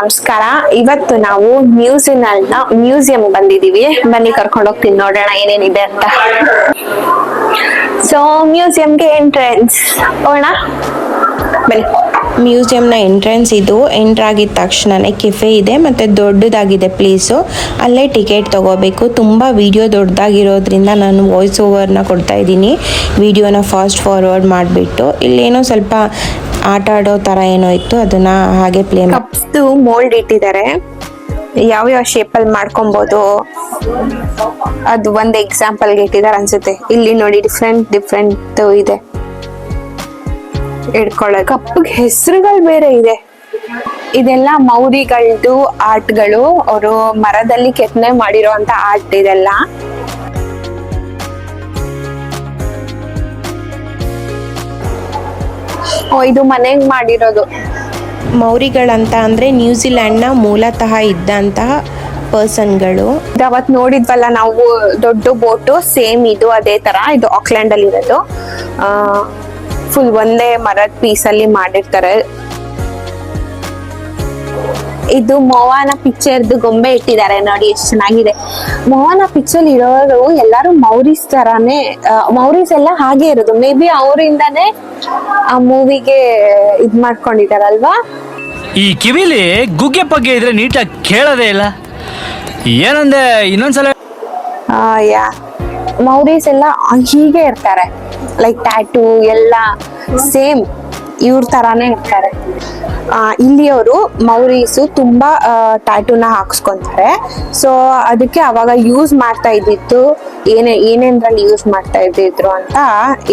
ನಮಸ್ಕಾರ. ಇವತ್ತು ನಾವು ಮ್ಯೂಸಿನಲ್ನ ಮ್ಯೂಸಿಯಂ ಬಂದಿದೀವಿ ಬನ್ನಿ ಕರ್ಕೊಂಡು ಹೋಗ್ತೀನಿ ನೋಡೋಣ ಏನೇನಿದೆ ಅಂತ. ಸೊ ಮ್ಯೂಸಿಯಂಗೆ ಎಂಟ್ರೆನ್ಸ್ ಹೋಗೋಣ. ಬನ್ನಿ. ಮ್ಯೂಸಿಯಂನ ಎಂಟ್ರೆನ್ಸ್ ಇದು. ಎಂಟ್ರ್ ಆಗಿದ ತಕ್ಷಣನೇ ಕೆಫೆ ಇದೆ ಮತ್ತೆ ದೊಡ್ಡದಾಗಿದೆ ಪ್ಲೇಸು ಅಲ್ಲೇ ಟಿಕೆಟ್ ತಗೋಬೇಕು. ತುಂಬ ವಿಡಿಯೋ ದೊಡ್ಡದಾಗಿರೋದ್ರಿಂದ ನಾನು ವಾಯ್ಸ್ ಓವರ್ನ ಕೊಡ್ತಾ ಇದ್ದೀನಿ. ವಿಡಿಯೋನ ಫಾಸ್ಟ್ ಫಾರ್ವರ್ಡ್ ಮಾಡಿಬಿಟ್ಟು, ಇಲ್ಲೇನೋ ಸ್ವಲ್ಪ ಆಟ ಆಡೋ ತರ ಏನೋ ಇತ್ತು, ಅದನ್ನ ಹಾಗೆ ಪ್ಲೇ ಕಪ್ಸ್ದು ಮೋಲ್ಡ್ ಇಟ್ಟಿದ್ದಾರೆ. ಯಾವ ಯಾವ ಶೇಪ್ ಅಲ್ಲಿ ಮಾಡ್ಕೊಬಹುದು ಅದು ಒಂದ್ ಎಕ್ಸಾಂಪಲ್ಗೆ ಇಟ್ಟಿದ್ದಾರೆ ಅನ್ಸುತ್ತೆ. ಇಲ್ಲಿ ನೋಡಿ ಡಿಫ್ರೆಂಟ್ ಡಿಫ್ರೆಂಟ್ ಇದೆ. ಇಡ್ಕೊಳ್ಳೋ ಕಪ್ಪಿಗೆ ಹೆಸರುಗಳು ಬೇರೆ ಇದೆ. ಇದೆಲ್ಲ ಮೌರಿಗಳದ್ದು ಆರ್ಟ್ಗಳು. ಅವರು ಮರದಲ್ಲಿ ಕೆತ್ತನೆ ಮಾಡಿರೋ ಅಂತ ಆರ್ಟ್ ಇದೆಲ್ಲ. ಇದು ಮನೆಗೆ ಮಾಡಿರೋದು. ಮೌರಿಗಳಂತ ಅಂದರೆ ನ್ಯೂಜಿಲ್ಯಾಂಡ್ನ ಮೂಲತಃ ಇದ್ದಂತಹ ಪರ್ಸನ್ಗಳು. ಇದು ಅವತ್ ನೋಡಿದ್ವಲ್ಲ ನಾವು ದೊಡ್ಡ ಬೋಟು ಸೇಮ್ ಇದು ಅದೇ ತರ ಇದು ಆಕ್ಲೆಂಡ್ ಅಲ್ಲಿ ಇರೋದು ಫುಲ್ ಒಂದೇ ಮರದ ಪೀಸ್ ಅಲ್ಲಿ ಮಾಡಿರ್ತಾರೆ. ಇದು ಮೋವಾನ ಪಿಕ್ಚರ್ದು ಗೊಂಬೆ ಇಟ್ಟಿದ್ದಾರೆ ನೋಡಿ ಎಷ್ಟು ಚೆನ್ನಾಗಿದೆ. ಮೋವಾನ ಪಿಕ್ಚರ್ ಇರೋರು ಎಲ್ಲಾರು ಮೌರೀಸ್ ತರಾನೇ ಮೌರೀಸ್ ಎಲ್ಲ ಹಾಗೆ ಇರೋದು. ಮೇ ಬಿ ಅವರಿಂದಾನೇ ಆ ಮೂವಿಗೆ ಇದ್ ಮಾಡ್ಕೊಂಡಿದಾರಲ್ವಾ ಈ ಕಿವಿಲಿ ಗುಗ್ಗೆ ಪಗ್ಗೆ ಇದ್ರೆ ನೀಟಾಗಿ ಕೇಳೋದೇ ಇಲ್ಲ. ಏನಂದೆ ಇನ್ನೊಂದ್ಸಲ ಯಾ. ಮೌರೀಸ್ ಎಲ್ಲ ಹೀಗೆ ಇರ್ತಾರೆ. ಲೈಕ್ ಟ್ಯಾಟೂ ಎಲ್ಲ ಸೇಮ್ ಇವ್ರ ತರಾನೇ ಇರ್ತಾರೆ. ಇಲ್ಲಿಯವರು ಮೌರೀಸು ತುಂಬಾ ಟ್ಯಾಟೂನ ಹಾಕ್ಸ್ಕೊಂತಾರೆ. ಸೊ ಅದಕ್ಕೆ ಅವಾಗ ಯೂಸ್ ಮಾಡ್ತಾ ಇದ್ದಿತ್ತು ಏನೇ ಏನೇನ್ರಲ್ಲಿ ಯೂಸ್ ಮಾಡ್ತಾ ಇದ್ದಿದ್ರು ಅಂತ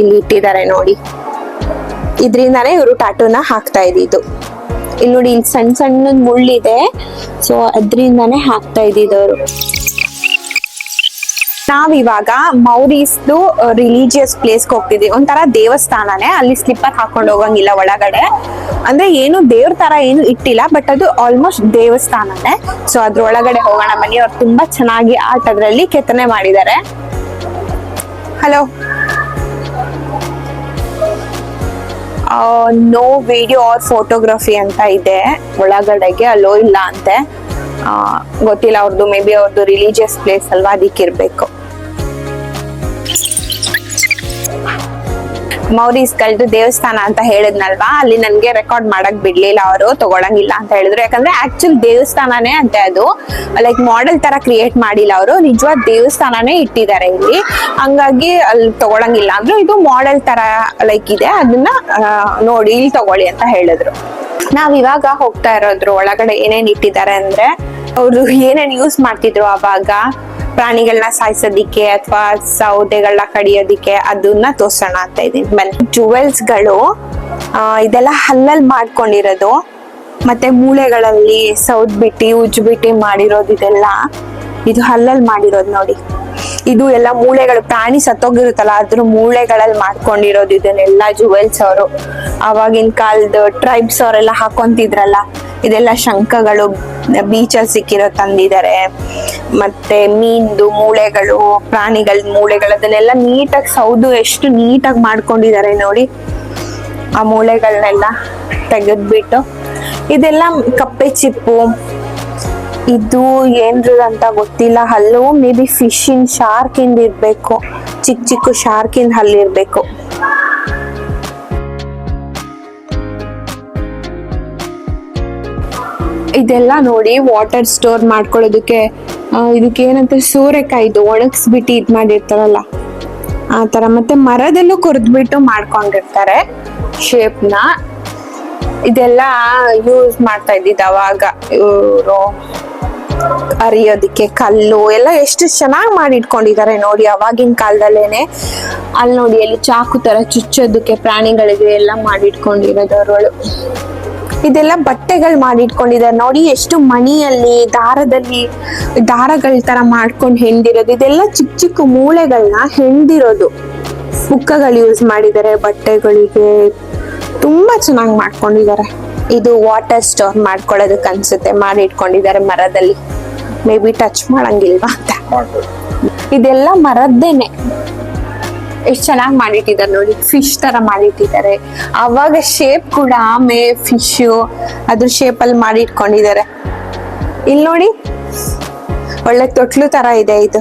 ಇಲ್ಲಿ ಇಟ್ಟಿದ್ದಾರೆ ನೋಡಿ. ಇದರಿಂದಾನೇ ಇವರು ಟ್ಯಾಟೂನ ಹಾಕ್ತಾ ಇದ್ದಿದ್ದು. ಇಲ್ಲಿ ನೋಡಿ, ಇಲ್ಲಿ ಸಣ್ಣ ಸಣ್ಣದ್ ಮುಳ್ಳಿದೆ. ಸೊ ಅದರಿಂದಾನೇ ಹಾಕ್ತಾ ಇದ್ದಿದ್ದವರು ನಾವಿವಾಗ ಮೌರೀಸ್ದು ರಿಲಿಜಿಯಸ್ ಪ್ಲೇಸ್ಗೆ ಹೋಗ್ತಿದ್ವಿ. ಒಂಥರ ದೇವಸ್ಥಾನನೇ. ಅಲ್ಲಿ ಸ್ಲಿಪ್ಪರ್ ಹಾಕೊಂಡು ಹೋಗಂಗಿಲ್ಲ ಒಳಗಡೆ. ಅಂದ್ರೆ ಏನು ದೇವ್ರ ತರ ಏನು ಇಟ್ಟಿಲ್ಲ ಬಟ್ ಅದು ಆಲ್ಮೋಸ್ಟ್ ದೇವಸ್ಥಾನನೇ. ಸೊ ಅದ್ರೊಳಗಡೆ ಹೋಗೋಣ ಬನ್ನಿ. ಅವ್ರು ತುಂಬಾ ಚೆನ್ನಾಗಿ ಆರ್ಟ್ ಅದ್ರಲ್ಲಿ ಕೆತ್ತನೆ ಮಾಡಿದ್ದಾರೆ. Hello no video or photography ಅಂತ ಇದೆ. ಒಳಗಡೆಗೆ ಅಲ್ಲೋ ಇಲ್ಲ ಅಂತೆ. ಗೊತ್ತಿಲ್ಲ ಅವ್ರದ್ದು ಮೇ ಬಿ ಅವ್ರದ್ದು ರಿಲಿಜಿಯಸ್ ಪ್ಲೇಸ್ ಅಲ್ವಾ ಅದಕ್ಕಿರ್ಬೇಕು ಮೌರೀಸ್ಗಳ್ದು ದೇವಸ್ಥಾನ ಅಂತ ಹೇಳಿದ್ನಲ್ವಾ? ಅಲ್ಲಿ ನನ್ಗೆ ರೆಕಾರ್ಡ್ ಮಾಡಕ್ ಬಿಡ್ಲಿಲ್ಲ ಅವರು, ತಗೊಳಂಗಿಲ್ಲ ಅಂತ ಹೇಳಿದ್ರು. ಯಾಕಂದ್ರೆ ಆಕ್ಚುಲ್ ದೇವಸ್ಥಾನನೇ ಅಂತೆ ಅದು. ಲೈಕ್ ಮಾಡೆಲ್ ತರ ಕ್ರಿಯೇಟ್ ಮಾಡಿಲ್ಲ ಅವರು. ನಿಜವಾದ ದೇವಸ್ಥಾನನೇ ಇಟ್ಟಿದ್ದಾರೆ ಇಲ್ಲಿ. ಹಂಗಾಗಿ ಅಲ್ಲಿ ತಗೊಳಂಗಿಲ್ಲ ಅಂದ್ರು. ಇದು ಮಾಡೆಲ್ ತರ ಲೈಕ್ ಇದೆ. ಅದನ್ನ ನೋಡಿ, ಇಲ್ಲಿ ತಗೊಳ್ಳಿ ಅಂತ ಹೇಳಿದ್ರು. ನಾವ್ ಇವಾಗ ಹೋಗ್ತಾ ಇರೋದ್ರು ಒಳಗಡೆ ಏನೇನ್ ಇಟ್ಟಿದ್ದಾರೆ ಅಂದ್ರೆ, ಅವರು ಏನೇನ್ ಯೂಸ್ ಮಾಡ್ತಿದ್ರು ಅವಾಗ? ಪ್ರಾಣಿಗಳನ್ನ ಸಾಯಿಸೋದಿಕ್ಕೆ ಅಥವಾ ಸೌದೆಗಳನ್ನ ಕಡಿಯೋದಿಕ್ಕೆ ಅದನ್ನ ತೋರ್ಸೋಣ ಅಂತ ಇದೀನಿ ಬನ್ನಿ. ಜುವೆಲ್ಸ್ಗಳು ಇದೆಲ್ಲ ಹಲ್ಲಲ್ಲಿ ಮಾಡ್ಕೊಂಡಿರೋದು. ಮತ್ತೆ ಮೂಳೆಗಳಲ್ಲಿ ಸೌದ್ ಬಿಟ್ಟಿ ಉಜ್ಜು ಬಿಟ್ಟಿ ಮಾಡಿರೋದು ಇದೆಲ್ಲ. ಇದು ಹಲ್ಲಲ್ಲಿ ಮಾಡಿರೋದು ನೋಡಿ. ಇದು ಎಲ್ಲ ಮೂಳೆಗಳು, ಪ್ರಾಣಿ ಸತ್ತೋಗಿರುತ್ತಲ್ಲ, ಅದ್ರ ಮೂಳೆಗಳಲ್ಲಿ ಮಾಡ್ಕೊಂಡಿರೋದು ಇದನ್ನೆಲ್ಲ ಜುವೆಲ್ಸ್ ಅವರು. ಅವಾಗಿನ ಕಾಲದ ಟ್ರೈಬ್ಸ್ ಅವರೆಲ್ಲ ಹಾಕೊಂತಿದ್ರಲ್ಲ, ಇದೆಲ್ಲ ಶಂಖಗಳು, ಬೀಚಲ್ಲಿ ಸಿಕ್ಕಿರೋ ತಂದಿದ್ದಾರೆ ಮತ್ತೆ ಮೀನ್ದು ಮೂಳೆಗಳು, ಪ್ರಾಣಿಗಳ ಮೂಳೆಗಳು, ಅದನ್ನೆಲ್ಲ ನೀಟಾಗಿ ಸೌದು, ಎಷ್ಟು ನೀಟಾಗಿ ಮಾಡ್ಕೊಂಡಿದ್ದಾರೆ ನೋಡಿ. ಆ ಮೂಳೆಗಳನ್ನೆಲ್ಲ ತೆಗೆದ್ಬಿಟ್ಟು, ಇದೆಲ್ಲ ಕಪ್ಪೆ ಚಿಪ್ಪು ಇದು ಏನ್ರಿ ಅಂತ ಗೊತ್ತಿಲ್ಲ. ಹಲ್ಲು ಮೇ ಬಿ ಇನ್ ಶಾರ್ಕ್ ಇಂದ ಇರ್ಬೇಕು. ಚಿಕ್ಕ ಚಿಕ್ಕ ಶಾರ್ಕ್ ಇಂದ ಹಲ್ಲಿರ್ಬೇಕು ಇದೆಲ್ಲ ನೋಡಿ ವಾಟರ್ ಸ್ಟೋರ್ ಮಾಡ್ಕೊಳ್ಳೋದಕ್ಕೆ ಇದಕ್ಕೆ ಏನಂತ ಸೋರೆಕಾಯ್ದು ಒಣಗಿಸ್ಬಿಟ್ಟು ಇದು ಮಾಡಿರ್ತಾರಲ್ಲ. ಆ ಥರ ಮತ್ತೆ ಮರದಲ್ಲೂ ಕೊರ್ದ್ಬಿಟ್ಟು ಮಾಡ್ಕೊಂಡಿರ್ತಾರೆ ಶೇಪ್ನ ಇದೆಲ್ಲ ಯೂಸ್ ಮಾಡ್ತಾ ಇದ್ದಿದ್ದು ಅವಾಗ. ಇವರು ಅರಿಯೋದಿಕ್ಕೆ ಕಲ್ಲು ಎಲ್ಲ ಎಷ್ಟು ಚೆನ್ನಾಗಿ ಮಾಡಿಟ್ಕೊಂಡಿದ್ದಾರೆ ನೋಡಿ ಅವಾಗಿನ ಕಾಲದಲ್ಲೇನೆ. ಅಲ್ಲಿ ನೋಡಿ ಅಲ್ಲಿ ಚಾಕು ತರ ಚುಚ್ಚೋದಕ್ಕೆ ಪ್ರಾಣಿಗಳಿಗೆ ಎಲ್ಲ ಮಾಡಿಟ್ಕೊಂಡಿರೋದವ್ರುಗಳು ಇದೆಲ್ಲ ಬಟ್ಟೆಗಳು ಮಾಡಿಟ್ಕೊಂಡಿದ್ದಾರೆ. ನೋಡಿ ಎಷ್ಟು ಮಣಿಯಲ್ಲಿ, ದಾರದಲ್ಲಿ, ದಾರಗಳ ತರ ಮಾಡ್ಕೊಂಡು ಹೆಂಡಿರೋದು ಇದೆಲ್ಲ ಚಿಕ್ಕ ಚಿಕ್ಕ ಮೂಳೆಗಳನ್ನ ಹೆಂಡಿರೋದು ಬುಕ್ಕಗಳು ಯೂಸ್ ಮಾಡಿದ್ದಾರೆ ಬಟ್ಟೆಗಳಿಗೆ. ತುಂಬಾ ಚೆನ್ನಾಗಿ ಮಾಡ್ಕೊಂಡಿದ್ದಾರೆ. ಇದು ವಾಟರ್ ಸ್ಟೋರ್ ಮಾಡ್ಕೊಳ್ಳೋದಕ್ಕೆ ಅನ್ಸುತ್ತೆ. ಮಾಡಿ ಇಟ್ಕೊಂಡಿದ್ದಾರೆ ಮರದಲ್ಲಿ. ಮೇ ಬಿ ಟಚ್ ಮಾಡಂಗಿಲ್ವಾ ಅಂತ. ಇದೆಲ್ಲ ಮರದ್ದೇನೆ. ಎಷ್ಟು ಚೆನ್ನಾಗಿ ಮಾಡಿಟ್ಟಿದ್ದಾರೆ ನೋಡಿ. ಫಿಶ್ ತರ ಮಾಡಿಟ್ಟಿದ್ದಾರೆ. ಅವಾಗ ಶೇಪ್ ಕೂಡ ಆಮೆ ಫಿಶ್ ಅದ್ರ ಶೇಪ್ ಅಲ್ಲಿ ಮಾಡಿ ಇಟ್ಕೊಂಡಿದ್ದಾರೆ. ಇಲ್ಲಿ ನೋಡಿ. ಒಳ್ಳೆ ತೊಟ್ಲು ತರ ಇದೆ ಇದು.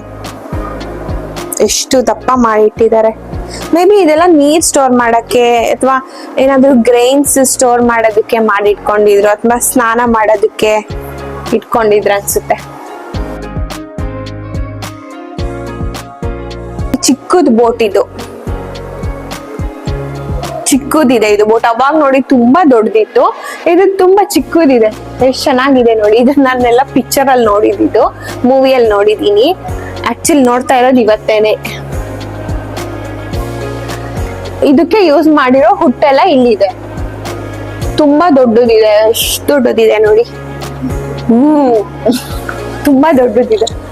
ಎಷ್ಟು ದಪ್ಪ ಮಾಡಿಟ್ಟಿದ್ದಾರೆ ಮೇ ಬಿ ಇದೆಲ್ಲ ನೀರ್ ಸ್ಟೋರ್ ಮಾಡಕ್ಕೆ ಅಥವಾ ಏನಾದ್ರು ಗ್ರೈನ್ಸ್ ಸ್ಟೋರ್ ಮಾಡೋದಕ್ಕೆ ಮಾಡಿ ಇಟ್ಕೊಂಡಿದ್ರು ಅಥವಾ ಸ್ನಾನ ಮಾಡೋದಕ್ಕೆ ಇಟ್ಕೊಂಡಿದ್ರು ಅನ್ಸುತ್ತೆ. ಚಿಕ್ಕದ್ ಬೋಟ್ ಇದು. ಚಿಕ್ಕದಿದೆ ಇದು ಬೋಟ್ ಅವಾಗ ನೋಡಿ ತುಂಬಾ ದೊಡ್ಡದಿತ್ತು ಇದು ತುಂಬಾ ಚಿಕ್ಕದಿದೆ ಎಷ್ಟು ಚೆನ್ನಾಗಿದೆ ನೋಡಿ. ಇದನ್ನ ನಾನೆಲ್ಲ ಪಿಕ್ಚರ್ ಅಲ್ಲಿ ನೋಡಿದ್ದು. ಮೂವಿಯಲ್ಲಿ ನೋಡಿದೀನಿ ಆಕ್ಚುಲಿ ನೋಡ್ತಾ ಇರೋದು ಇವತ್ತೇನೆ. ಇದಕ್ಕೆ ಯೂಸ್ ಮಾಡಿರೋ ಹುಟ್ಟೆಲ್ಲ ಇಲ್ಲಿದೆ. ತುಂಬಾ ದೊಡ್ಡದಿದೆ ಎಷ್ಟು ದೊಡ್ಡದಿದೆ ನೋಡಿ. ಹ್ಮ್. ತುಂಬಾ ದೊಡ್ಡದಿದೆ.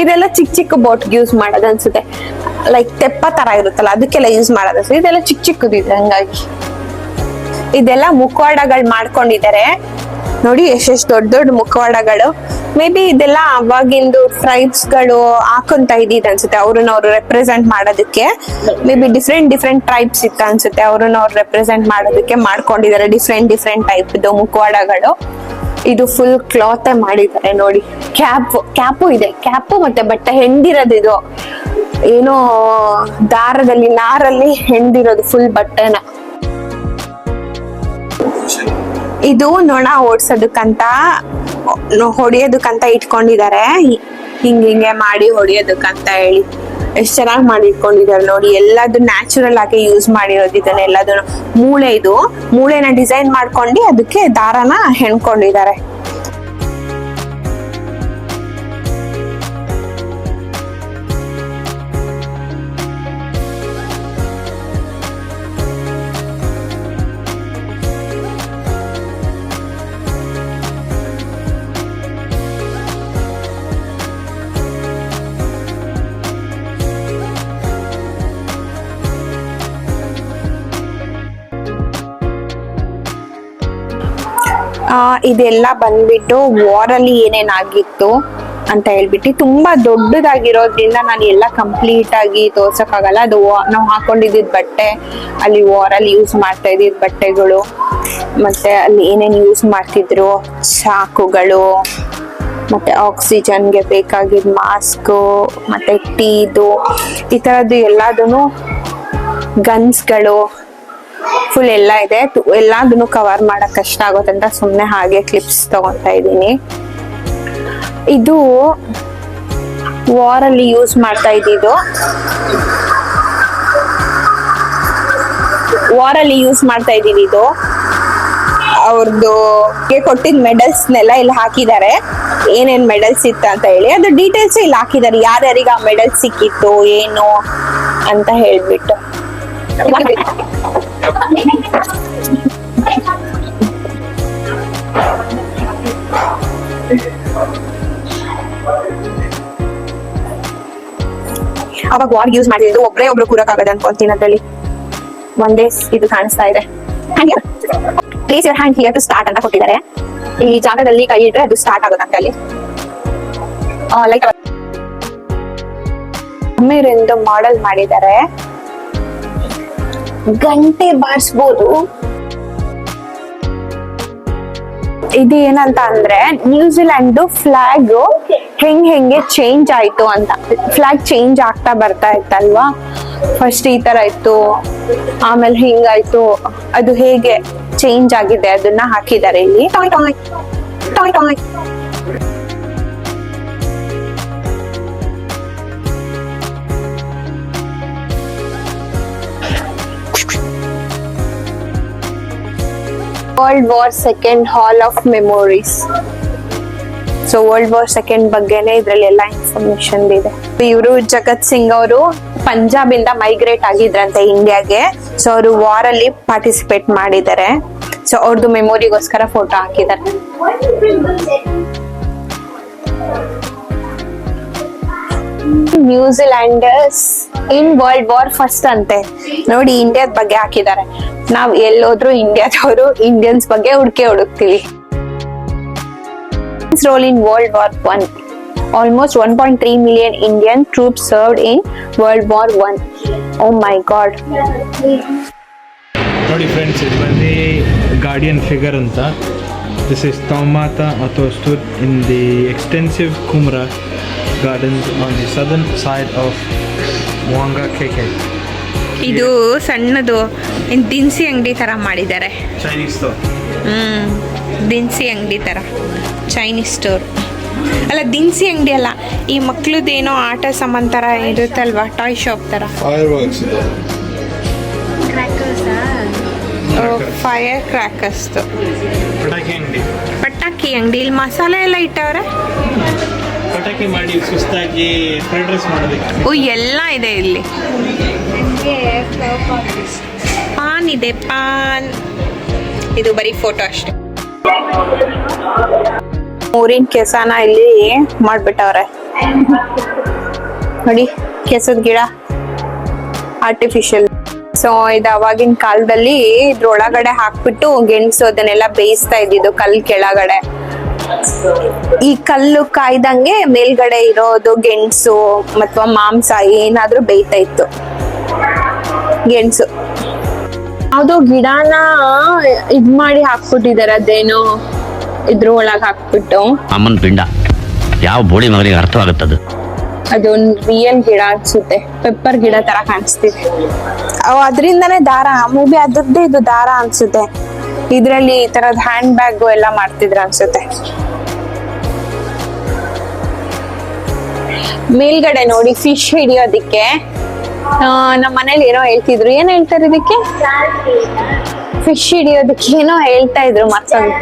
ಇದೆಲ್ಲ ಚಿಕ್ಕ ಚಿಕ್ಕ ಬೋಟ್ಗೆ ಯೂಸ್ ಮಾಡೋದು ಅನ್ಸುತ್ತೆ. ಲೈಕ್ ತೆಪ್ಪ ತರ ಇರುತ್ತಲ್ಲ, ಅದಕ್ಕೆಲ್ಲ ಯೂಸ್ ಮಾಡೋದು ಇದೆಲ್ಲ ಚಿಕ್ಕ ಚಿಕ್ಕದಿದೆ ಹಂಗಾಗಿ. ಇದೆಲ್ಲ ಮುಖವಾಡಗಳು ಮಾಡ್ಕೊಂಡಿದ್ದಾರೆ. ನೋಡಿ, ಎಷ್ಟೆಷ್ಟು ದೊಡ್ಡ ದೊಡ್ಡ ಮುಖವಾಡಗಳು. ಮೇ ಬಿ ಇದೆಲ್ಲ ಅವಾಗಿಂದು ಟ್ರೈಬ್ಸ್ಗಳು ಹಾಕೊಂತ ಇದ್ದಿದ್ ಅನ್ಸುತ್ತೆ, ಅವ್ರನ್ನ ಅವ್ರು ರೆಪ್ರೆಸೆಂಟ್ ಮಾಡೋದಕ್ಕೆ. May be different different tribes ಇತ್ತು ಅನ್ಸುತ್ತೆ, ಅವ್ರನ್ನ ಅವ್ರು ರೆಪ್ರೆಸೆಂಟ್ ಮಾಡೋದಕ್ಕೆ ಮಾಡ್ಕೊಂಡಿದ್ದಾರೆ ಡಿಫ್ರೆಂಟ್ ಡಿಫ್ರೆಂಟ್ ಟೈಪ್ ಮುಖವಾಡಗಳು. ಇದು ಫುಲ್ ಕ್ಲಾತ್ ಮಾಡಿದ್ದಾರೆ, ನೋಡಿ. ಕ್ಯಾಪ್ ಕ್ಯಾಪು ಇದೆ ಕ್ಯಾಪು ಮತ್ತೆ ಬಟ್ಟೆ ಹೆಂಡಿರೋದು ಇದು. ಏನೋ ದಾರದಲ್ಲಿ, ನಾರಲ್ಲಿ ಹೆಂಡಿರೋದು ಫುಲ್ ಬಟ್ಟೆನ. ಇದು ನೊಣ ಓಡ್ಸೋದಕ್ಕಂತ ಹೊಡಿಯೋದಕ್ಕಂತ ಇಟ್ಕೊಂಡಿದ್ದಾರೆ. ಹಿಂಗೆ ಹಿಂಗ್ ಹಿಂಗೆ ಮಾಡಿ ಹೊಡಿಯೋದಕ್ಕಂತ ಹೇಳಿ. ಎಷ್ಟ್ ಚೆನ್ನಾಗಿ ಮಾಡಿ ಇಟ್ಕೊಂಡಿದ್ದಾರೆ ನೋಡಿ. ಎಲ್ಲದು ನ್ಯಾಚುರಲ್ ಆಗಿ ಯೂಸ್ ಮಾಡಿರೋದು ಇದನ್ನ ಎಲ್ಲದನ್ನು ಮೂಳೆ ಇದು. ಮೂಳೆನ ಡಿಸೈನ್ ಮಾಡ್ಕೊಂಡು ಅದಕ್ಕೆ ದಾರನ ಹೆಣ್ಕೊಂಡಿದ್ದಾರೆ. ಇದೆಲ್ಲ ಬಂದ್ಬಿಟ್ಟು ವಾರ್ ಅಲ್ಲಿ ಏನೇನಾಗಿತ್ತು ಅಂತ ಹೇಳ್ಬಿಟ್ಟು, ತುಂಬಾ ದೊಡ್ಡದಾಗಿರೋದ್ರಿಂದ ನಾನು ಎಲ್ಲ ಕಂಪ್ಲೀಟ್ ಆಗಿ ತೋರ್ಸಕ್ಕಾಗಲ್ಲ. ಅದು ನಾವು ಹಾಕೊಂಡಿದ್ದ ಬಟ್ಟೆ, ಅಲ್ಲಿ ವಾರ್ ಅಲ್ಲಿ ಯೂಸ್ ಮಾಡ್ತಾ ಇದ್ದಿದ್ದ ಬಟ್ಟೆಗಳು, ಮತ್ತೆ ಅಲ್ಲಿ ಏನೇನು ಯೂಸ್ ಮಾಡ್ತಿದ್ರು ಚಾಕುಗಳು ಮತ್ತೆ ಆಕ್ಸಿಜನ್ಗೆ ಬೇಕಾಗಿದ್ದ ಮಾಸ್ಕು ಮತ್ತೆ ಟೀದು ಈ ಥರದ್ದು ಎಲ್ಲದೂ ಗನ್ಸ್ಗಳು ಫುಲ್ ಎಲ್ಲ ಇದೆ. ಎಲ್ಲದನ್ನು ಕವರ್ ಮಾಡಕ್ ಕಷ್ಟ ಆಗುತ್ತೆ ಅಂತ ಸುಮ್ನೆ ಹಾಗೆ ಕ್ಲಿಪ್ಸ್ ತಗೊಂತಾ ಇದ್ದೀನಿ. ಇದು ವಾರ್ ಅಲ್ಲಿ ಯೂಸ್ ಮಾಡ್ತಾ ಇದ್ದಿದ್ದು. ವಾರ್ ಅಲ್ಲಿ ಯೂಸ್ ಮಾಡ್ತಾ ಇದ್ದೀವಿ ಇದು. ಅವ್ರದ್ದು ಕೊಟ್ಟಿದ್ ಮೆಡಲ್ಸ್ನೆಲ್ಲ ಇಲ್ಲಿ ಹಾಕಿದ್ದಾರೆ. ಏನೇನ್ ಮೆಡಲ್ಸ್ ಇತ್ತ ಅಂತ ಹೇಳಿ. ಅದು ಡೀಟೇಲ್ಸ್ ಇಲ್ಲಿ ಹಾಕಿದ್ದಾರೆ. ಯಾರ್ಯಾರಿಗೆ ಆ ಮೆಡಲ್ ಸಿಕ್ಕಿತ್ತು, ಏನು ಅಂತ ಹೇಳ್ಬಿಟ್ಟು. ಅವಾಗ ವಾರ್ ಯೂಸ್ ಮಾಡಿದ್ದು ಒಬ್ರೇ ಒಬ್ರು ಕೂರಕ್ಕಾಗದ ಅನ್ಕೊಂತೀನಿ ಅದ್ರಲ್ಲಿ. ಒಂದೇ ಇದು ಕಾಣಿಸ್ತಾ ಇದೆ. Please your hand here to start ಅಂತ ಕೊಟ್ಟಿದ್ದಾರೆ. ಈ ಜಾಗದಲ್ಲಿ ಕೈ ಇಟ್ರೆ ಅದು ಸ್ಟಾರ್ಟ್ ಆಗುತ್ತೆ ಅಲ್ಲಿ ಲೈಕ್ ಅಮ್ಮೇರಿಂದ ಮಾಡೆಲ್ ಮಾಡಿದ್ದಾರೆ. ಗಂಟೆ ಬಾರಿಸ್ಬೋದು. ಇದು ಏನಂತ ಅಂದ್ರೆ ನ್ಯೂಜಿಲೆಂಡ್ ಫ್ಲಾಗ್ ಹೆಂಗ್ ಹೆಂಗೆ ಚೇಂಜ್ ಆಯ್ತು ಅಂತ. ಫ್ಲಾಗ್ ಚೇಂಜ್ ಆಗ್ತಾ ಬರ್ತಾ ಇತ್ತಲ್ವಾ? ಫಸ್ಟ್ ಈ ತರ ಇತ್ತು ಆಮೇಲೆ ಹಿಂಗಾಯ್ತು. ಅದು ಹೇಗೆ ಚೇಂಜ್ ಆಗಿದೆ ಅದನ್ನ ಹಾಕಿದ್ದಾರೆ ಇಲ್ಲಿ. World war second hall of memories so world war second ಬಗ್ಗೆನೇ ಇದ್ರಲ್ಲಿ ಎಲ್ಲ ಇನ್ಫಾರ್ಮೇಶನ್ ಇದೆ. ಇವರು ಜಗತ್ ಸಿಂಗ್ ಅವರು ಪಂಜಾಬ್ ಇಂದ ಮೈಗ್ರೇಟ್ ಆಗಿದ್ರಂತೆ ಇಂಡಿಯಾಗೆ ಸೊ ಅವರು ವಾರ್ ಅಲ್ಲಿ ಪಾರ್ಟಿಸಿಪೇಟ್ ಮಾಡಿದ್ದಾರೆ. ಸೊ ಅವ್ರದ್ದು ಮೆಮೊರಿಗೋಸ್ಕರ ಫೋಟೋ ಹಾಕಿದ್ದಾರೆ. New Zealanders in world war first ಅಂತೆ. ನೋಡಿ ಇಂಡಿಯಾದ ಬಗ್ಗೆ ಹಾಕಿದ್ದಾರೆ. ನಾವು ಎಲ್ಲೋದ್ರು ಇಂಡಿಯಾದವರು ಇಂಡಿಯನ್ಸ್ ಬಗ್ಗೆ ಹುಡುಕಿ ಹುಡುಕ್ತೀವಿ. Role in world war one almost one point three million Indian troop served in world war one oh my god ನೋಡಿ ಫ್ರೆಂಡ್ಸ್ ಇದು ಬಂದು ಗಾರ್ಡಿಯನ್ ಫಿಗರ್ ಅಂತ. ದಿಸ್ ಇಸ್ ತಮ್ಮಾತ ಅಥವಾ ಸ್ಟೂರ್ ಇನ್ ದಿ ಎಕ್ಸ್ಟೆನ್ಸಿವ್ ಕುಮ್ರಾ gardens on the southern side of Mwanga KK. ಇದು ಸಣ್ಣದು ದಿನಸಿ ಅಂಗಡಿ ಥರ ಮಾಡಿದ್ದಾರೆ. Chinese store. ಹ್ಮ್ ದಿನಸಿ ಅಂಗಡಿ ಥರ ಚೈನೀಸ್ ಸ್ಟೋರ್ ಅಲ್ಲ ದಿನಸಿ ಅಂಗಡಿ ಅಲ್ಲ ಈ ಮಕ್ಳದ್ದೇನೋ ಆಟ ಸಾಮಾನು ಥರ ಇರುತ್ತಲ್ವಾ ಟಾಯ್ ಶಾಪ್ ಥರ. ಫೈರ್ ಕ್ರ್ಯಾಕರ್ಸ್ ಪಟಾಕಿ ಅಂಗಡಿ. ಪಟಾಕಿ ಅಂಗಡಿ ಇಲ್ಲಿ ಮಸಾಲೆ ಎಲ್ಲ ಇಟ್ಟವ್ರೆ? ಪಟಾಕಿ ಮಾಡಿ ಸುಸ್ತಾಗಿ ಫ್ರೈಡ್ ರೈಸ್ ಮಾಡೋದಕ್ಕೆ? ಓ ಎಲ್ಲ ಇದೆ ಇಲ್ಲಿ. ಪಾನ್ ಇದೆ ಪಾನ್. ಇದು ಬರೀ ಫೋಟೋ ಅಷ್ಟೇ. ಊರಿನ ಕೆಸನ ಇಲ್ಲಿ ಮಾಡ್ಬಿಟ್ಟವ್ರೆ. ನೋಡಿ ಕೆಸದ ಗಿಡ. ಆರ್ಟಿಫಿಷಿಯಲ್ ಸೊ ಇದು ಅವಾಗಿನ ಕಾಲದಲ್ಲಿ ಇದ್ರೊಳಗಡೆ ಹಾಕ್ಬಿಟ್ಟು ಗೆಣಸು ಅದನ್ನೆಲ್ಲ ಬೇಯಿಸ್ತಾ ಇದ್ದಿದ್ದು ಕಲ್ ಕೆಳಗಡೆ. ಈ ಕಲ್ಲು ಕಾಯ್ದಂಗೆ ಮೇಲ್ಗಡೆ ಇರೋದು ಗೆಣಸು ಅಥವಾ ಮಾಂಸ ಏನಾದ್ರೂ ಬೇಯ್ತಾ ಇತ್ತು. ಗೆಣಸು. ಯಾವುದೋ ಗಿಡನ ಇದ್ ಮಾಡಿ ಹಾಕ್ಬಿಟ್ಟಿದಾರೆ ಅದೇನೋ ಇದ್ರ ಒಳಗ್ ಹಾಕ್ಬಿಟ್ಟು. ಅಮ್ಮನ ಪಿಂಡ. ಯಾವ ಬೋಳಿ ಮಗನಿಗೆ ಅದು? ಅದೊಂದ್ ರಿಯಲ್ ಗಿಡ ಅನ್ಸುತ್ತೆ. ಪೆಪ್ಪರ್ ಗಿಡ ತರ ಕಾಣಿಸ್ತಿದೆ. ಅದರಿಂದಾನೇ ದಾರ. ಮೂಬಿ ಅದರದ್ದೇ ಇದು ದಾರ ಅನ್ಸುತ್ತೆ. ಇದ್ರಲ್ಲಿ ಈ ತರದ್ ಹ್ಯಾಂಡ್ ಬ್ಯಾಗ್ ಎಲ್ಲ ಮಾಡ್ತಿದ್ರ ಅನ್ಸುತ್ತೆ. ಮೇಲ್ಗಡೆ ನೋಡಿ ಫಿಶ್ ಹಿಡಿಯೋದಿಕ್ಕೆ ನಮ್ಮ ಮನೇಲಿ ಏನೋ ಹೇಳ್ತಿದ್ರು. ಏನ್ ಹೇಳ್ತಾರೆ ಇದಕ್ಕೆ? ಫಿಶ್ ಹಿಡಿಯೋದಕ್ಕೆ ಏನೋ ಹೇಳ್ತಾ ಇದ್ರು ಮತ್ತೊಂದು.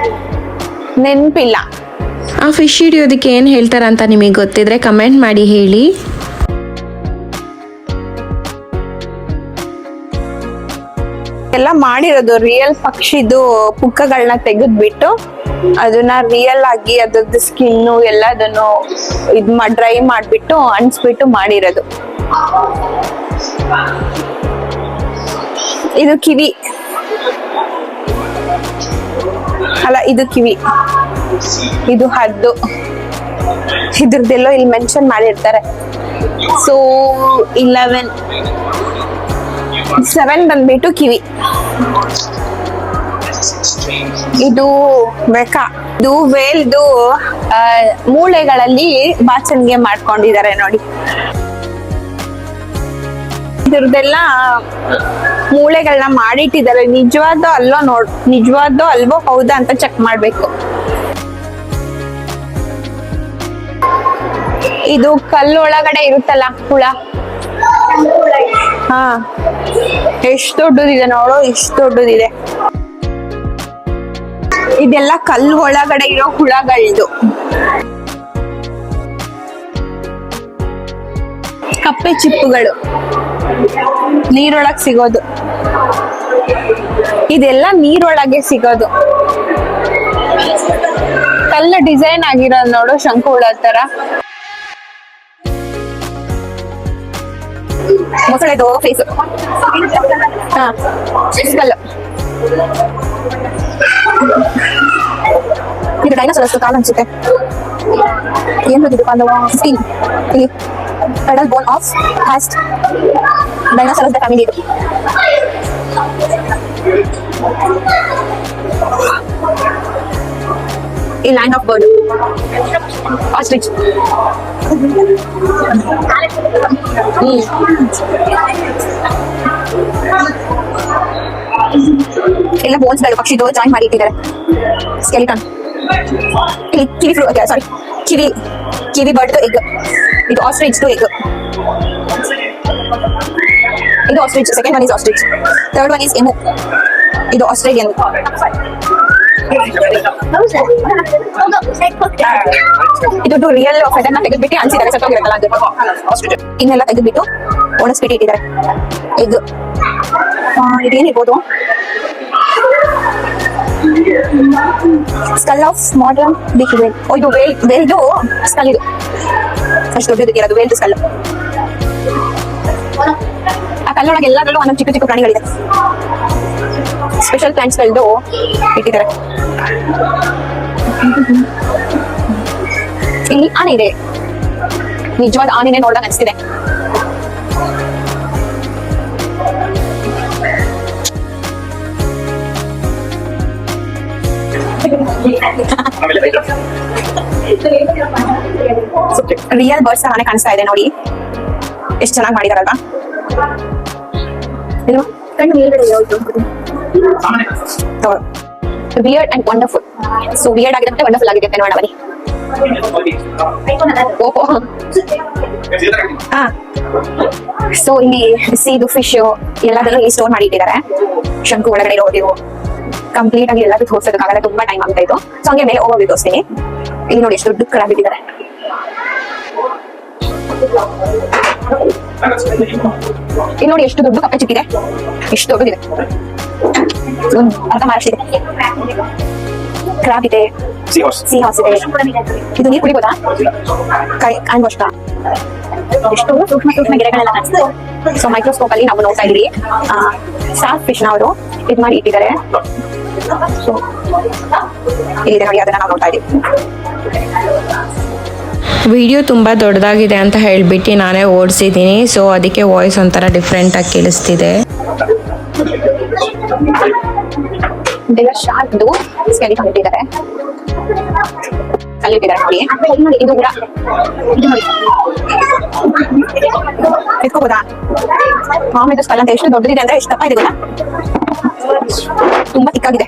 ನೆನ್ಪಿಲ್ಲ. ಆ ಫಿಶ್ ಹಿಡಿಯೋದಿಕ್ಕೆ ಏನು ಹೇಳ್ತಾರ ಅಂತ ನಿಮಗೆ ಗೊತ್ತಿದ್ರೆ ಕಮೆಂಟ್ ಮಾಡಿ ಹೇಳಿ. ಎಲ್ಲ ಮಾಡಿರೋದು ರಿಯಲ್ ಪಕ್ಷಿದು ಪುಕ್ಕಗಳನ್ನ ತೆಗೆದ್ಬಿಟ್ಟು ಅದನ್ನ ರಿಯಲ್ ಆಗಿ ಅದ್ರದ್ದು ಸ್ಕಿನ್ನು ಎಲ್ಲದನ್ನು ಇದ್ ಡ್ರೈ ಮಾಡಿಬಿಟ್ಟು ಅನ್ಸ್ಬಿಟ್ಟು ಮಾಡಿರೋದು. ಇದು ಕಿವಿ. ಅಲ್ಲ, ಇದು ಕಿವಿ. ಇದು ಹದ್ದು. ಇದ್ರದ್ದೆಲ್ಲೋ ಇಲ್ಲಿ ಮೆನ್ಷನ್ ಮಾಡಿರ್ತಾರೆ. ಸೊ ಇಲೆವೆನ್ ಸೆವೆನ್ ಬಂದ್ಬಿಟ್ಟು ಕಿವಿ. ಇದು ಬೆಕ ಇದು ವೇಲ್ದು ಮೂಳೆಗಳಲ್ಲಿ ಬಾಚಣಿಗೆ ಮಾಡ್ಕೊಂಡಿದ್ದಾರೆ ನೋಡಿ. ಇದ್ರದ್ದೆಲ್ಲ ಮೂಳೆಗಳನ್ನ ಮಾಡಿಟ್ಟಿದ್ದಾರೆ. ನಿಜವಾದೋ ಅಲ್ವೋ ನೋಡ್, ನಿಜವಾದ ಅಲ್ವೋ ಹೌದಾ ಅಂತ ಚೆಕ್ ಮಾಡ್ಬೇಕು. ಇದು ಕಲ್ಲೊಳಗಡೆ ಇರುತ್ತಲ್ಲ ಹುಳ? ಹಾ. ಎಷ್ಟು ದೊಡ್ಡದಿದೆ ನೋಡು ಎಷ್ಟು ದೊಡ್ಡದಿದೆ. ಇದೆಲ್ಲ ಕಲ್ಲು ಒಳಗಡೆ ಇರೋ ಹುಳಗಳದು. ಕಪ್ಪೆ ಚಿಪ್ಪುಗಳು. ನೀರೊಳಗ್ ಸಿಗೋದು. ಇದೆಲ್ಲ ನೀರೊಳಗೆ ಸಿಗೋದು. ಕಲ್ಲು ಡಿಸೈನ್ ಆಗಿರೋದು ನೋಡು, ಶಂಕು ಹುಳ ತರ ಮೊಸಳೆದು ಫೇಸ್ ಹಾ ಕಲ್ಲು ಇದು ಡೈನೋಸರಸ್ ಕಾಲ್ ಅನ್ಸುತ್ತೆ. ಏನ್ ಬಂದಿದ್ದು ಕಾಲು? ಫಿಫ್ಟೀನ್ ಇಲ್ಲಿ pedal bone of Haast dinosaurs family ಇದು. ಈ ಲ್ಯಾಂಡ್ ಆಫ್ ಬರ್ಡ್ ಆಸ್ಟ್ರಿಚ್ ಎಲ್ಲ ಬೋನ್ಸ್ಗಳು ಪಕ್ಷಿದು ಜಾಯಿನ್ ಮಾಡಿ ಇಟ್ಟಿದ್ದಾರೆ ಸ್ಕೆಲಿಟನ್ ಇಲ್ಲಿ kiwi ಫ್ರೂ sorry kiwi kiwi bird egg ಇದು ಆಸ್ಟ್ರಿಚ್ ಟು ಎಗ್ ಇದು ostrich second one is ostrich third one is emu ಇದು ಆಸ್ಟ್ರೇಲಿಯನ್ ಇದು ರಿಯಲ್ ಫೆದರ್ನ ತೆಗೆದ್ಬಿಟ್ಟು ಅನ್ಸಿದ್ದಾರೆ ಸತ್ತೋಗಿರತ್ತಲ್ಲ ಅದು. ಇನ್ನೆಲ್ಲ ತೆಗೆದ್ಬಿಟ್ಟು ಒಣಸ್ಬಿಟ್ಟು ಇಟ್ಟಿದ್ದಾರೆ. Egg ಇದೇನಿರ್ಬೋದು skull of modern big whale oh, ಇದು ವೇಲ್ ವೇಲ್ದು ಸ್ಕಲ್ ಇದು. ಅಷ್ಟು ದೊಡ್ಡದಕ್ಕೆ ಇರೋದು ವೇಲ್ದು ಸ್ಕಲ್ ಆ ಕಲ್ಲೊಳಗೆ ಎಲ್ಲದರಲ್ಲೂ ಒಂದೊಂದು ಚಿಕ್ಕ ಚಿಕ್ಕ ಪ್ರಾಣಿಗಳಿದೆ. ಸ್ಪೆಷಲ್ ಪ್ಲಾಂಟ್ಸ್ಗಳದ್ದು ಇಟ್ಟಿದ್ದಾರೆ ಇಲ್ಲಿ ಆನೆ ಇದೆ. ನಿಜವಾದ ಆನೆನೆ ನೋಡ್ದಂಗ್ ಅನಿಸ್ತಿದೆ. ರಿಯಲ್ ಬರ್ಡ್ಸ್ ಆನೆ ಕಾಣಿಸ್ತಾ ಇದೆ ನೋಡಿ. ಎಷ್ಟು ಚೆನ್ನಾಗಿ ಮಾಡಿದಾರಲ್ವಾ? ಏನು? ಕಣ್ಣು ಮೇಲ್ಗಡೆ ಯಾವ್ದು? Weird and wonderful so weird ಆಗಿದೆ ವಂಡರ್ಫುಲ್ ಆಗಿದೆ ನೋಡೋಣ, ಬನ್ನಿ. ಸೊ ಇಲ್ಲಿ ಸೀದು ಫಿಶ್ ಎಲ್ಲದನ್ನು ಇಲ್ಲಿ ಸ್ಟೋರ್ ಮಾಡಿ ಇಟ್ಟಿದ್ದಾರೆ ಶಂಕು ಒಳಗಡೆ ಇರೋದು. ಕಂಪ್ಲೀಟ್ ಆಗಿ ಎಲ್ಲದೂ ತೋರ್ಸೋದಕ್ಕಾಗಲ್ಲ ತುಂಬಾ ಟೈಮ್ ಆಗ್ತಾ ಇತ್ತು. ಸೊ ಹಂಗೆ ಮೇಲೆ ಓವರ್ ತೋರಿಸ್ತೀನಿ. ಇಲ್ಲಿ ನೋಡಿ, ಎಷ್ಟು ದುಡ್ಡು ಕ್ರಾಬ್ ಇಟ್ಟಿದ್ದಾರೆ ಇಲ್ಲಿ ನೋಡಿ, ಎಷ್ಟು ದುಡ್ಡು ಕಪ್ಪೆ ಚಿಕ್ಕಿದೆ. ಎಷ್ಟು ದೊಡ್ಡದಿದೆ. ಒಂದು ಮಾಡಿಸಿ ಕ್ರಾಬ್ ಇದೆ ಸಿ ಹಾಸ್ ಇದೆ ಇದು ನೀರು ಕುಡಿಬೋದಾ ಕೈ ಅನ್ಬೋಷ್ಟ ಎಷ್ಟು ಸೂಕ್ಷ್ಮ ಸೂಕ್ಷ್ಮ ಗಿಡಗಳೆಲ್ಲ ಕಾಣಿಸ್ತದೆ ಸೊ ಮೈಕ್ರೋಸ್ಕೋಪ್ ಅಲ್ಲಿ ನಾವು ನೋಡ್ತಾ ಇದೀವಿ ಸಾಫ್ ಫಿಶ್ನ ಅವರು ಇದ್ ಮಾಡಿ ಇಟ್ಟಿದ್ದಾರೆ ಸೊ ಇಲ್ಲಿದೆ ನೋಡಿ ಅದನ್ನ ನಾವು ನೋಡ್ತಾ ಇದೀವಿ ವಿಡಿಯೋ ತುಂಬ ದೊಡ್ಡದಾಗಿದೆ ಅಂತ ಹೇಳ್ಬಿಟ್ಟು ನಾನೇ ಓಡಿಸಿದ್ದೀನಿ. ಸೊ ಅದಕ್ಕೆ ವಾಯ್ಸ್ ಒಂಥರ ಡಿಫ್ರೆಂಟಾಗಿ ಕೇಳಿಸ್ತಿದೆ. ಇದೆಲ್ಲ ಶಾರ್ಪ್ದು ಸ್ಕೆಲಿಟನ್ ಇಟ್ಟಿದ್ದಾರೆ. ನೋಡಿ. ಇದು ಕೂಡ ಇದು ನೋಡಿ ಎತ್ಕೋಬೋದಾ ಸ್ಕಲ್ ಅಂತ ಎಷ್ಟು ದೊಡ್ಡದಿದೆ ಅಂದ್ರೆ ಎಷ್ಟು ದಪ್ಪ ಇದೆ ತುಂಬಾ ತಿಕ್ಕಾಗಿದೆ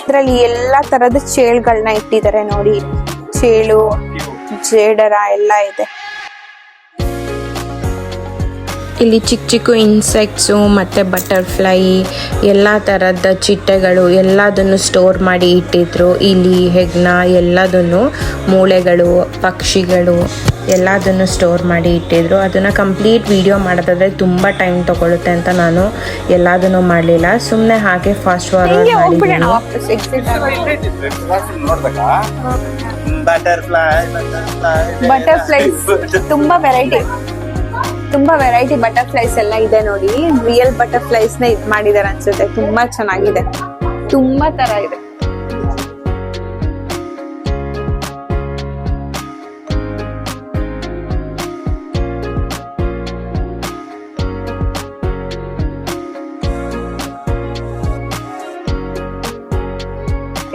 ಇದರಲ್ಲಿ ಎಲ್ಲಾ ತರದ ಚೇಳುಗಳನ್ನ ಇಟ್ಟಿದ್ದಾರೆ ನೋಡಿ. ಚೇಳು. ಜೇಡರ ಎಲ್ಲ ಇದೆ. ಇಲ್ಲಿ ಚಿಕ್ಕ ಚಿಕ್ಕ ಇನ್ಸೆಕ್ಟ್ಸು ಮತ್ತು ಬಟರ್ಫ್ಲೈ ಎಲ್ಲ ಥರದ ಚಿಟ್ಟೆಗಳು ಎಲ್ಲದನ್ನು ಸ್ಟೋರ್ ಮಾಡಿ ಇಟ್ಟಿದ್ರು. ಇಲಿ ಹೆಗ್ನ ಎಲ್ಲದನ್ನು ಮೂಳೆಗಳು, ಪಕ್ಷಿಗಳು. ಎಲ್ಲದನ್ನು ಸ್ಟೋರ್ ಮಾಡಿ ಇಟ್ಟಿದ್ರು. ಅದನ್ನು ಕಂಪ್ಲೀಟ್ ವಿಡಿಯೋ ಮಾಡೋದಾದ್ರೆ ತುಂಬ ಟೈಮ್ ತಗೊಳುತ್ತೆ ಅಂತ ನಾನು ಎಲ್ಲದನ್ನು ಮಾಡಲಿಲ್ಲ. ಸುಮ್ಮನೆ ಹಾಗೆ ಫಾಸ್ಟ್ ಫಾರ್ವರ್ಡ್ ಮಾಡಿದ್ದೀನಿ. ಬಟರ್ಫ್ಲೈಸ್ ತುಂಬಾ ವೆರೈಟಿ ತುಂಬಾ ವೆರೈಟಿ ಬಟರ್ಫ್ಲೈಸ್ ಎಲ್ಲ ಇದೆ ನೋಡಿ. ರಿಯಲ್ ಬಟರ್ಫ್ಲೈಸ್ನ ಇದ್ ಮಾಡಿದಾರೆ ಅನ್ಸುತ್ತೆ. ತುಂಬಾ ಚೆನ್ನಾಗಿದೆ. ತುಂಬಾ ತರ ಇದೆ.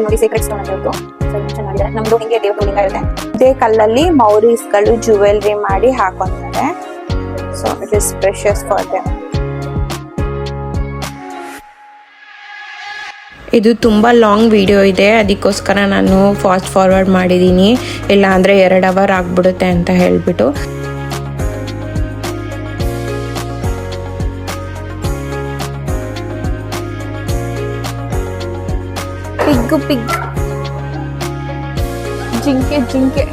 ನೋಡಿ ಸೀಕ್ರೆಟ್ ಸ್ಟೋನ್ ಅಂತ So, ಇದು ಚೆನ್ನಾಗಿದೆ ನಮ್ದು ಹಿಂಗೆ ದೇವ್ರ ಲಿಂಗ ಇರುತ್ತೆ. ಇದೇ ಕಲ್ಲಲ್ಲಿ ಮೌರೀಸ್ಗಳು ಜುವೆಲ್ರಿ ಮಾಡಿ ಹಾಕೊಂತಾರೆ. So it is precious for them ಇದು ತುಂಬ ಲಾಂಗ್ ವಿಡಿಯೋ ಇದೆ. ಅದಕ್ಕೋಸ್ಕರ ನಾನು ಫಾಸ್ಟ್ ಫಾರ್ವರ್ಡ್ ಮಾಡಿದ್ದೀನಿ. ಇಲ್ಲ ಅಂದ್ರೆ ಎರಡು ಅವರ್ ಆಗಿಬಿಡುತ್ತೆ ಅಂತ ಹೇಳಿಬಿಟ್ಟು. पिग जिंके जिंके।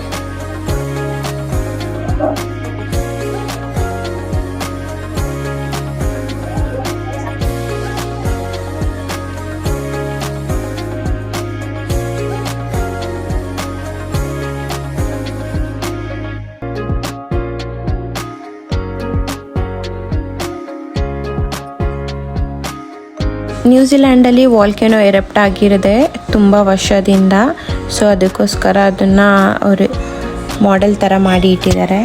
ನ್ಯೂಜಿಲ್ಯಾಂಡಲ್ಲಿ ವಾಲ್ಕೆನೋ ಎರಪ್ಟ್ ಆಗಿರದೆ ತುಂಬ ವರ್ಷದಿಂದ. ಸೊ ಅದಕ್ಕೋಸ್ಕರ ಅದನ್ನು ಅವರು ಮಾಡೆಲ್ ಥರ ಮಾಡಿ ಇಟ್ಟಿದ್ದಾರೆ.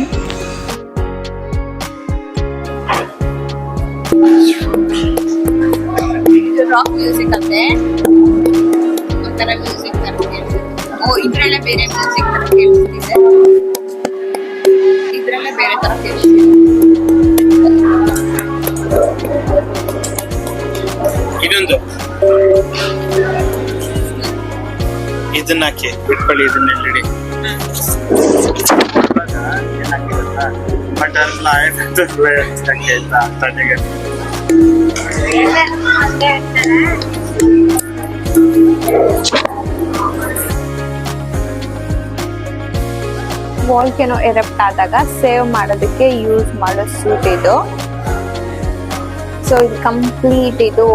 ರಾಕ್ ಮ್ಯೂಸಿಕ್ ಅಂತೆ. ಒಂಥರ ಮ್ಯೂಸಿಕ್ ತರ ಓ, ಇದ್ರಲ್ಲೇ ಬೇರೆ ಮ್ಯೂಸಿಕ್ ತರ ಕೇಳಿಸ್ತಿದೆ. ಇದ್ರಲ್ಲೇ ಬೇರೆ ತರ ಕೇಳಿಸ್ತಿದೆ. ಇದೊಂದು ಇದನ್ನ ಹಾಕಿ ಬಿಟ್ಕೊಳ್ಳಿ ಬಟರ್ಫ್ಲೈ ಆಯ್ತಾ ತಣ್ಣಗೆ ವಾಲ್ಕೆನೋ ಎರಪ್ಟ್ ಆದಾಗ ಸೇವ್ ಮಾಡೋದಕ್ಕೆ ಯೂಸ್ ಮಾಡೋ ಸೂಟ್ ಇದು. ಸೊ ಇದು ಕಂಪ್ಲೀಟ್ ಇದು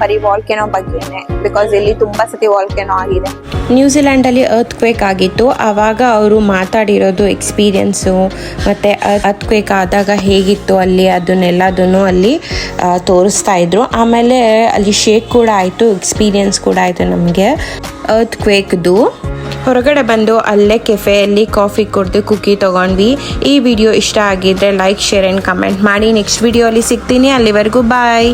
ಬರೀ ವಾಲ್ಕೆನೋ ಬಗ್ಗೆನೆ ಬಿಕಾಸ್ ಇಲ್ಲಿ ತುಂಬಾ ಸತಿ ವಾಲ್ಕೆನೋ ಆಗಿದೆ. ನ್ಯೂಜಿಲ್ಯಾಂಡಲ್ಲಿ ಅರ್ತ್ ಕ್ವೇಕ್ ಆಗಿತ್ತು. ಆವಾಗ ಅವರು ಮಾತಾಡಿರೋದು ಎಕ್ಸ್ಪೀರಿಯನ್ಸು ಮತ್ತೆ ಅರ್ತ್ ಕ್ವೇಕ್ ಆದಾಗ ಹೇಗಿತ್ತು ಅಲ್ಲಿ ಅದನ್ನೆಲ್ಲದನ್ನು ಅಲ್ಲಿ ತೋರಿಸ್ತಾ ಇದ್ರು. ಆಮೇಲೆ ಅಲ್ಲಿ ಶೇಕ್ ಕೂಡ ಆಯಿತು ಎಕ್ಸ್ಪೀರಿಯನ್ಸ್ ಕೂಡ ಆಯಿತು ನಮಗೆ. ಅರ್ತ್ ಕ್ವೇಕ್ದು ಹೊರಗಡೆ ಬಂದು ಅಲ್ಲೇ ಕೆಫೆಯಲ್ಲಿ ಕಾಫಿ ಕುಡಿದು ಕುಕ್ಕಿ ತೊಗೊಂಡ್ವಿ. ಈ ವಿಡಿಯೋ ಇಷ್ಟ ಆಗಿದ್ರೆ ಲೈಕ್, ಶೇರ್ ಆ್ಯಂಡ್ ಕಮೆಂಟ್ ಮಾಡಿ. ನೆಕ್ಸ್ಟ್ ವಿಡಿಯೋ ಅಲ್ಲಿ ಸಿಗ್ತೀನಿ. ಅಲ್ಲಿವರೆಗೂ ಬಾಯ್